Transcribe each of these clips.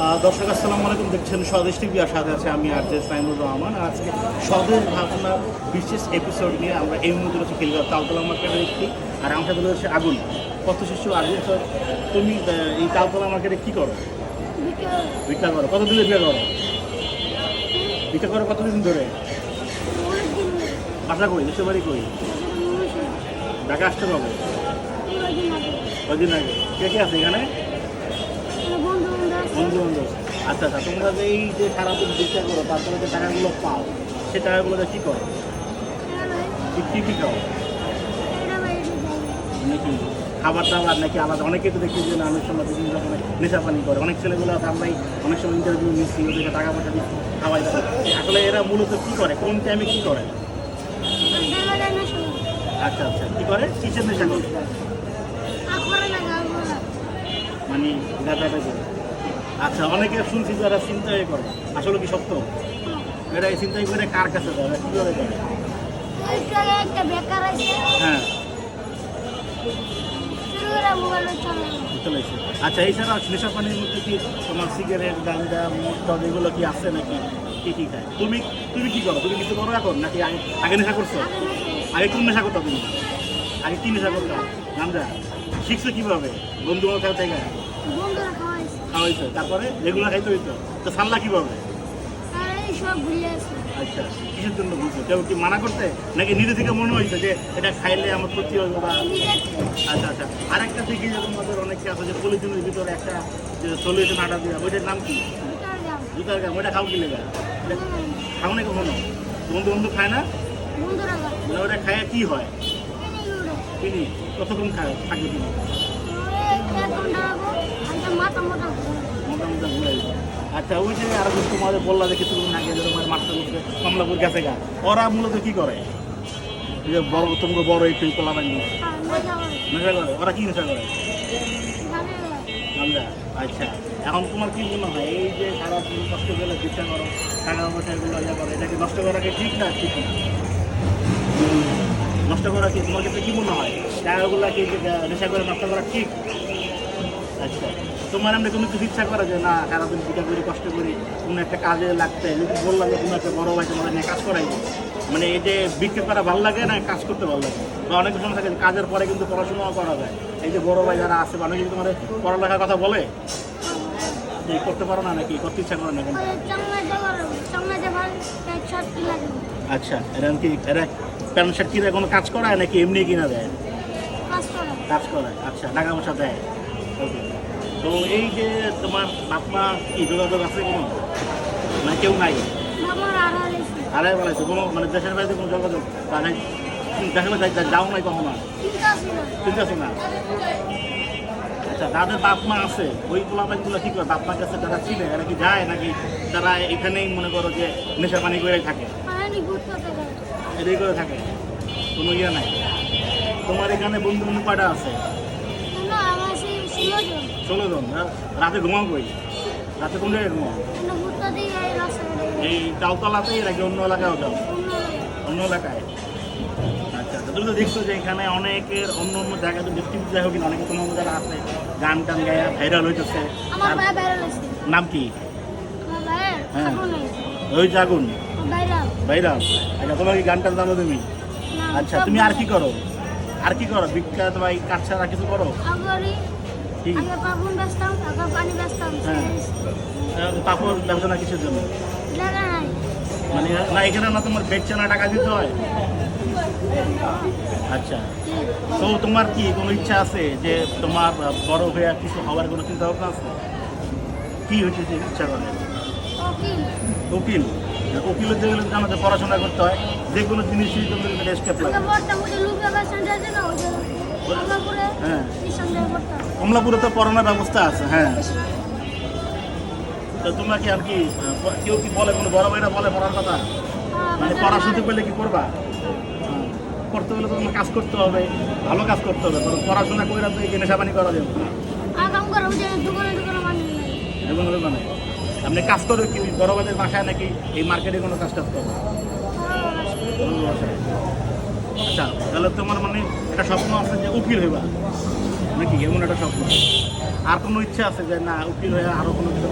দর্শক আসসালামু আলাইকুম। দেখছেন স্বদেশ টিভি আর সাথে আছে আমি আর জে সাইনুর রহমান। আজকে স্বদেশ ভাবনার বিশেষ এপিসোড নিয়ে আমরা এই মুহূর্তে রয়েছে খেলগাঁও তালতলা মার্কেটে একটি। আর আমার সাথে রয়েছে আগুন কত শিশু আগুন। তো তুমি এই তালতলা মার্কেটে কী করো? ভিক্ষা করো। কত কতদিন ভিক্ষা করো? ভিক্ষা করো কতদিন ধরে? বাসা করি দেশের বাড়ি কই? ঢাকা আসতে পারবে কদিন আগে? কে কে আছে এখানে? বন্ধু বান্ধব আচ্ছা আচ্ছা তোমরা যে এই যে সারাদিন ভিক্ষা করো তারপরে যে টাকাগুলো পাও সে টাকাগুলোতে কী করো কি কী খাও? নাকি খাবার দাবার নাকি আলাদা? অনেকে তো দেখি যে অনেক সময় বিভিন্ন রকমের নেশা পানি করে। অনেক ছেলেগুলো আছে আমরাই অনেক সময় ইন্টারভিউ নিচ্ছি ওদেরকে টাকা পয়সা দিচ্ছি খাওয়াই আসলে এরা মূলত কী করে? কোন টাইমে কী করে? আচ্ছা আচ্ছা কী করে? কিসের নেশা করে? মানে গাঁজাটা করে আচ্ছা অনেকে শুনছি যারা চিন্তাই করে। আসলে কি সত্য? এরা এই চিন্তাই করে কার কাছে যায়? কী করে? করে একটা বেকার আছে। হ্যাঁ। আচ্ছা এছাড়া নেশা পানির মধ্যে কি তোমার সিগারেট গাঞ্জা মদ এগুলো কি আছে নাকি? কি কি খায়? তুমি তুমি কি করো? তুমি কিছু করো এখন? নাকি আগে আগে নেশা করছ? আগে কোন নেশা করতো তুমি? আগে কি নেশা করতো? গাঞ্জা শিখছো কীভাবে? বন্ধু বান্ধব থেকে? বন্ধুরা খাওয়াইছে তারপরে যেগুলো খাইতে হইতো তো সাল্লা কীভাবে? আর সব ভুলে আছে আচ্ছা কিসের জন্য বুঝছ কেউ কি মানা করতে নাকি নিজে থেকে মনে হয়েছে যে এটা খাইলে আমার ক্ষতি হবে বা আচ্ছা আচ্ছা। আরেকটা দেখি যে তোমাদের অনেকে আছে যে পলিথিনের ভিতরে একটা যে সলিউশন আটা দেওয়া ওইটার নাম কি? জুতার গাম। ওইটা খাও কি লেগা? খাও না কখনো? বন্ধু বন্ধু খায় না? মানে ওটা খায় কি হয়? তিনি কতক্ষণ খায় থাকে তিনি আচ্ছা ওই যে আরও যে তোমাদের বললা যে কিছুদিন আগে তোমার মাস্টার করছে কমলাপুর গেছে গা। ওরা মূলত কি করে? যে বড় তোমাকে বড় একটু কলা বানি নেশা করে? ওরা কি নেশা করে? আচ্ছা এখন তোমার কি মনে হয়? এই যে সারা কষ্ট করে চিন্তা করো, টাকা পয়সা এগুলো ইয়ে করো এটাকে নষ্ট করা কি ঠিক না ঠিক না? নষ্ট করা কি, তোমার কাছে কি মনে হয়? টাকাগুলো কি নেশা করে নষ্ট করা ঠিক? আচ্ছা। তোমার এমনি কোনো কিছু ইচ্ছা করে যে না সারাদিন পিঠা করি কষ্ট করি কোনো একটা কাজে লাগতে যদি বললাম যে কোনো একটা বড় ভাই তোমাদের নিয়ে কাজ করাইবো মানে এই যে বিক্রি করা ভালো লাগে না কাজ করতে ভালো লাগে? বা অনেক সময় থাকে কাজের পরে কিন্তু পড়াশোনাও করা যায়। এই যে বড় ভাই যারা আছে বা অনেকে তোমার পড়ালেখার কথা বলে? যে করতে পারো না নাকি? করতে ইচ্ছা করে না কেন? আচ্ছা এরা কি এরা প্যান্ট শার্ট কিনে কোনো কাজ করায় নাকি এমনি কিনা দেয়? কাজ করে আচ্ছা টাকা পয়সা দেয়? তো এই যে তোমার বাপ মা কি যোগাযোগ আছে কোনো? মানে কেউ নাই? হারাই বেড়াইছে কোনো মানে দেশের বাড়িতে কোনো যোগাযোগ নাই? দেশের বাড়ি যাও নাই কখনো? চিন্তা আছে না। আচ্ছা যাদের বাপ মা আছে ওই গোলাপাইগুলো কি করে? বাপ মার কাছে তারা চিনে? এরা কি যায় নাকি তারা এখানেই মনে করো যে নেশা পানি করে থাকে? এটাই করে থাকে? কোনো ইয়ে নাই? তোমার এখানে বন্ধু বন্ধু কয়টা আছে? ষোলো জন রাতে ঘুমাও কই? রাতে কোন জায়গায় ঘুমাও? এই চালতলাতেই নাকি অন্য এলাকায় যাও? অন্য এলাকায়? আচ্ছা আচ্ছা তুমি তো দেখছ যে এখানে অনেকের অন্য অন্য জায়গায় তো ডিস্ট্রিক্ট যাই হোক অনেকে কোনো জায়গায় আছে গান টান গায়ে ভাইরাল হইতেছে। নাম কি? হ্যাঁ। ওই জাগুন ভাইরাল। আচ্ছা তোমার কি গান টান জানো তুমি? আচ্ছা তুমি আর কি করো? আর কি করো? বিখ্যাত ভাই কাজ ছাড়া কিছু করো? আগে পানি হ্যাঁ। তারপর ব্যবসা কিসের জন্য? মানে না এখানে না তোমার বেচছে না টাকা দিতে হয়? আচ্ছা। তো তোমার কি কোনো ইচ্ছা আছে যে তোমার বড় হয়ে আর কিছু হওয়ার কোনো চিন্তা ভাবনা আছে? কি হচ্ছে যে ইচ্ছা করে? উকিল। উকিল। উকিলের যে আমাদের পড়াশোনা করতে হয়। যে কোনো জিনিসই স্টেপ লাগে হ্যাঁ। কমলাপুরে তো পড়ানোর ব্যবস্থা আছে হ্যাঁ। তো তোমরা কি আর কি কেউ কি বলে কোনো বড় ভাইরা বলে পড়ার কথা? মানে পড়া সুযোগ পেলে কি করবা? হ্যাঁ। করতে হলে তো তোমার কাজ করতে হবে ভালো কাজ করতে হবে কারণ পড়াশোনা করে তো এই নেশাবানি করা যাবে না মানি এবং মানে আপনি কাজ করে কি বড় ভাইদের বাসায় নাকি এই মার্কেটে কোনো কাজ টাজ করবে বাসায়। আচ্ছা তাহলে তোমার মানে একটা স্বপ্ন আছে যে উকিল হইবা? নাকি এমন একটা স্বপ্ন? আর কোনো ইচ্ছা আছে যে না উকিল হয়ে আরও কোনো কিছু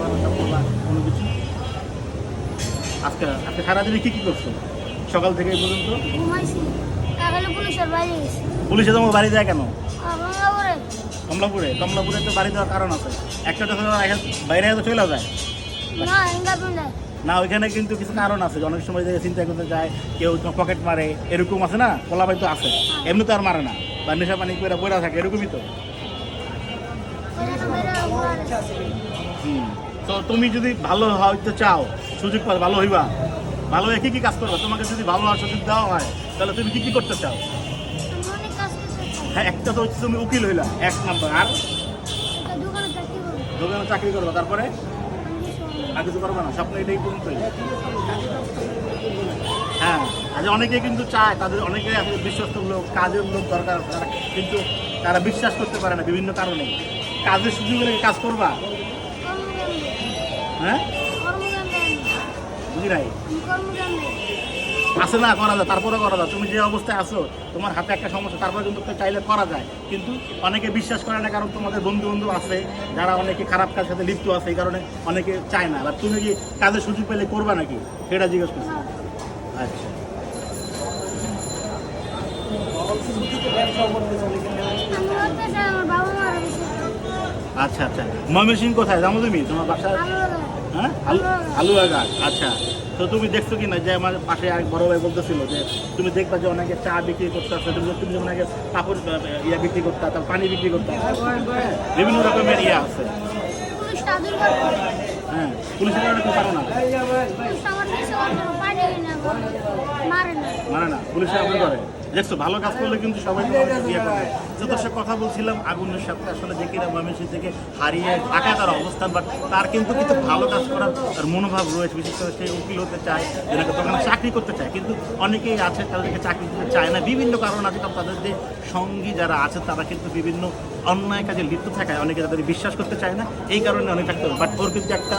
কোনো কিছু? আজকে আজকে সারাদিনে কি কি করছ? সকাল থেকে পর্যন্ত? পুলিশে তোমার বাড়ি যায় কেন? কমলাপুরে? কমলাপুরে তো বাড়ি দেওয়ার কারণ আছে। একটা তো বাইরে চলে যায়। না ওইখানে কিন্তু কিছু কারণ আছে। অনেক সময় যে চিন্তা করতে যায় কেউ পকেট মারে এরকম আছে না? কলাবাই তো আছে। এমনি তো আর মারে না। বা নেশা পানি করে বইরা থাকে এরকমই তো। তো তুমি যদি ভালো হইতে চাও সুযোগ পাও ভালো হইবা। ভালো হয়ে কি কি কাজ করবা? তোমাকে যদি ভালো হওয়ার সুযোগ দেওয়া হয় তাহলে তুমি কি কি করতে চাও? হ্যাঁ একটা তো হচ্ছে তুমি উকিল হইলা এক নাম্বার। আর? দোকানে চাকরি করবা তারপরে। আর কিছু করবে না স্বপ্ন এটাই পর্যন্তই হ্যাঁ আজ অনেকে কিন্তু চায় তাদের অনেকে আছে বিশ্বস্ত লোক কাজের লোক দরকার তারা কিন্তু তারা বিশ্বাস করতে পারে না বিভিন্ন কারণে। কাজের সুযোগ হলে কাজ করবা? হ্যাঁ? বুঝি নাই? আছে না করা যায় তারপরে করা যায়। তুমি যে অবস্থায় আছো তোমার হাতে একটা সমস্যা তারপরে কিন্তু চাইলে করা যায়। কিন্তু অনেকে বিশ্বাস করে না কারণ তোমাদের বন্ধু বন্ধু আছে যারা অনেকে খারাপ কাজের সাথে লিপ্ত আছে এই কারণে অনেকে চায় না। আর তুমি কি কাজের সুযোগ পেলে করবা নাকি? সেটা জিজ্ঞেস করছি। আচ্ছা। আচ্ছা আচ্ছা। ময়মনসিং কোথায়? জানো তুমি তোমার বাসা হ্যাঁ? আলু আলুয়াঘাট আচ্ছা। তো তুমি দেখছ কি না যে আমার পাশে এক বড় ভাই বলতেছিল যে তুমি দেখবা যে অনেকে চা বিক্রি করতে আসছে তুমি তুমি যেমন আগে কাপড় ইয়া বিক্রি করতে তার পানি বিক্রি করতে বিভিন্ন রকমের ইয়া আছে। হ্যাঁ পুলিশের কারণে তুমি পারো না। মারে না। পুলিশের আপনি করে দেখছ, ভালো কাজ করলে কিন্তু সবাই ইয়ে করে যে দর্শক কথা বলছিলাম আগুনের সাথে আসলে যে কিনা ময়মনসিং থেকে হারিয়ে ঢাকা তার অবস্থান বাট তার কিন্তু কিছু ভালো কাজ করার তার মনোভাব রয়েছে। বিশেষ করে সে উকিল হতে চায় যেনাকে দোকানে চাকরি করতে চায়। কিন্তু অনেকেই আছে তাদেরকে চাকরি দিতে চায় না। বিভিন্ন কারণ আছে তাদের যে সঙ্গী যারা আছে, তারা কিন্তু বিভিন্ন অন্যায় কাজে লিপ্ত থাকায় অনেকে তাদের বিশ্বাস করতে চায় না। এই কারণে অনেক থাকতে বাট ওর কিন্তু একটা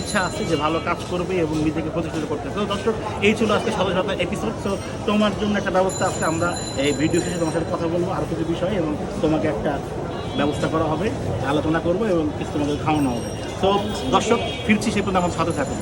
ইচ্ছা আছে যে ভালো কাজ করবে এবং নিজেকে প্রতিষ্ঠিত করতে। তো দর্শক, এই ছিল আজকে সদস্য এপিসোড তো তোমার জন্য একটা ব্যবস্থা আছে, আমরা এই ভিডিও শেষে তোমার সাথে কথা বলব আর কিছু বিষয়ে এবং তোমাকে একটা ব্যবস্থা করা হবে, আলোচনা করব এবং কিছু তোমাকে খাওয়ানো হবে। তো দর্শক, ফিরছি সে পর্যন্ত আমার সাথে থাকুন।